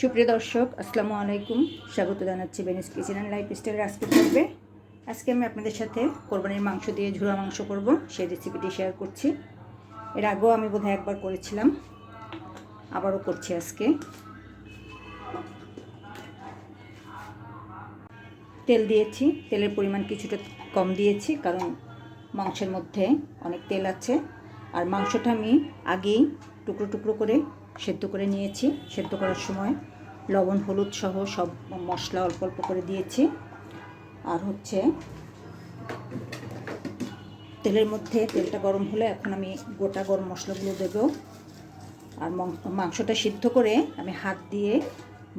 সুপ্রিয় দর্শক, আসসালামু আলাইকুম। স্বাগত জানাচ্ছি বেনিস কিচেন অ্যান্ড লাইফ স্টাইলের আজকে পর্বে। আজকে আমি আপনাদের সাথে কোরবানির মাংস দিয়ে ঝুড়া মাংস করব, সেই রেসিপিটি শেয়ার করছি। এর আগেও আমি বোধহয় একবার করেছিলাম, আবারও করছি আজকে। তেল দিয়েছি, তেলের পরিমাণ কিছুটা কম দিয়েছি, কারণ মাংসের মধ্যে অনেক তেল আছে। আর মাংসটা আমি আগেই টুকরো টুকরো করে সেদ্ধ করে নিয়েছি। সেদ্ধ করার সময় লবণ, হলুদ সহ সব মশলা অল্প অল্প করে দিয়েছি। আর হচ্ছে তেলের মধ্যে, তেলটা গরম হলে এখন আমি গোটা গরম মশলাগুলো দেবো। আর মাংসটা সিদ্ধ করে আমি হাত দিয়ে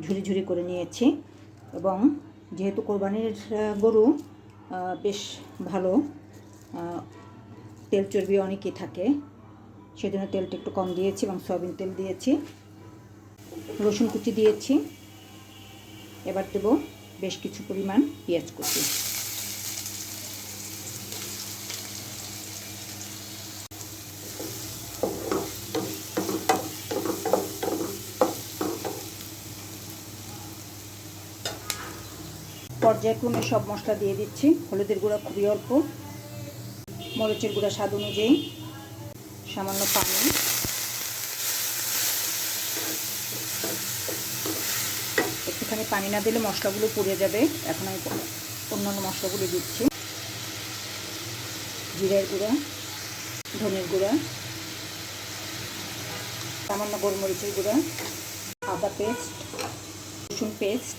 ঝুরি ঝুরি করে নিয়েছি। এবং যেহেতু কোরবানির গরু বেশ ভালো তেল চর্বি অনেকই থাকে। সেজন্য তেলটা একটু কম দিয়েছি এবং সয়াবিন তেল দিয়েছি। রসুন কুচি দিয়েছি। এবার দেব বেশ কিছু পরিমাণ পেঁয়াজ কুচি। পর্যায়ক্রমে সব মশলা দিয়ে দিচ্ছি। হলুদের গুঁড়া খুবই অল্প। মরিচের গুঁড়া স্বাদ অনুযায়ী। সামান্য পানি। একটুখানি পানি না দিলে মশলাগুলো পুড়ে যাবে। এখন আমি অন্যান্য মশলাগুলো দিচ্ছি। জিরের গুঁড়া, ধনের গুঁড়া, সামান্য গোলমরিচের গুঁড়া, আদা পেস্ট, রসুন পেস্ট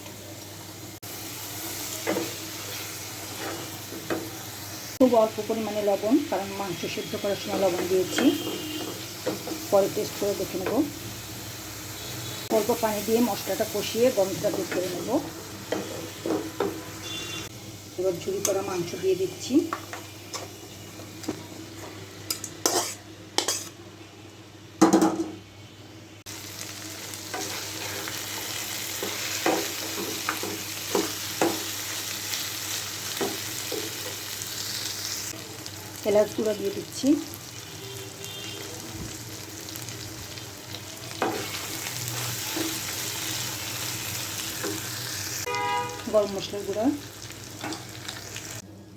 খুব অল্প পরিমাণে লবণ, কারণ মাংস সিদ্ধ করার সময় লবণ দিয়েছি। পরে টেস্ট করে দেখে নেব। অল্প পানি দিয়ে মশলাটা কষিয়ে গন্ধটা বের করে নেব। এবার ঝুড়ি করা মাংস দিয়ে দিচ্ছি। এলাচ গুঁড়া দিয়ে দিচ্ছি। গরম মশলার গুঁড়া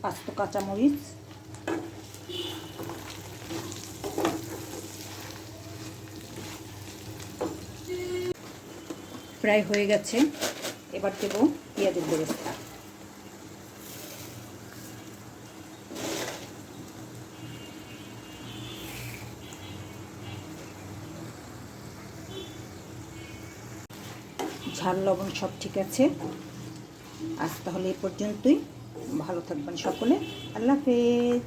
আস্ত কাঁচামরিচ, প্রায় হয়ে গেছে। এবার দেবো পেঁয়াজের বেরেস্তা। ঝাল লবণ সব ঠিক আছে। আজ তাহলে এই পর্যন্তই। ভালো থাকবেন সকলে। আল্লাহ হাফেজ।